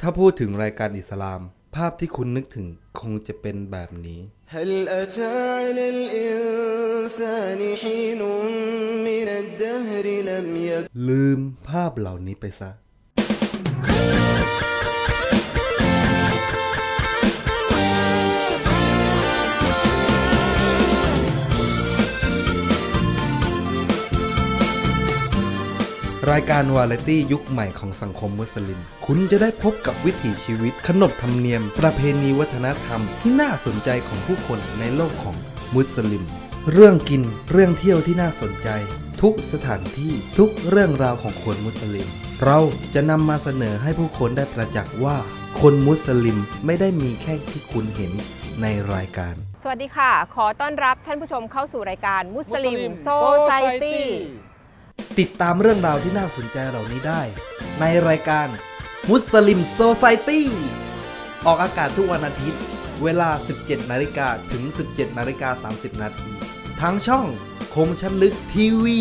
ถ้าพูดถึงรายการอิสลาม ภาพที่คุณนึกถึงคงจะเป็นแบบนี้ هل أتى على الإنسان حين من الدهر لم يكن ลืมภาพเหล่านี้ไปซะ รายการวาไรตี้ยุคใหม่ของสังคมมุสลิม คุณจะได้พบกับวิถีชีวิต ขนบธรรมเนียม ประเพณีวัฒนธรรมที่น่าสนใจของผู้คนในโลกของมุสลิม เรื่องกินเรื่องเที่ยวที่น่าสนใจ ทุกสถานที่ทุกเรื่องราวของคนมุสลิม เราจะนำมาเสนอให้ผู้คนได้ประจักษ์ว่า คนมุสลิมไม่ได้มีแค่ที่คุณเห็นในรายการ สวัสดีค่ะ ขอต้อนรับท่านผู้ชมเข้าสู่รายการมุสลิมโซไซตี้ ติดตามเรื่องราวที่น่าสนใจเหล่านี้ได้ ในรายการมุสลิมโซไซตี้ออกอากาศทุกวันอาทิตย์ เวลา 17 นาฬิกาถึง 17 นาฬิกา 30 นาทีทั้งช่องคมชั้นลึกทีวี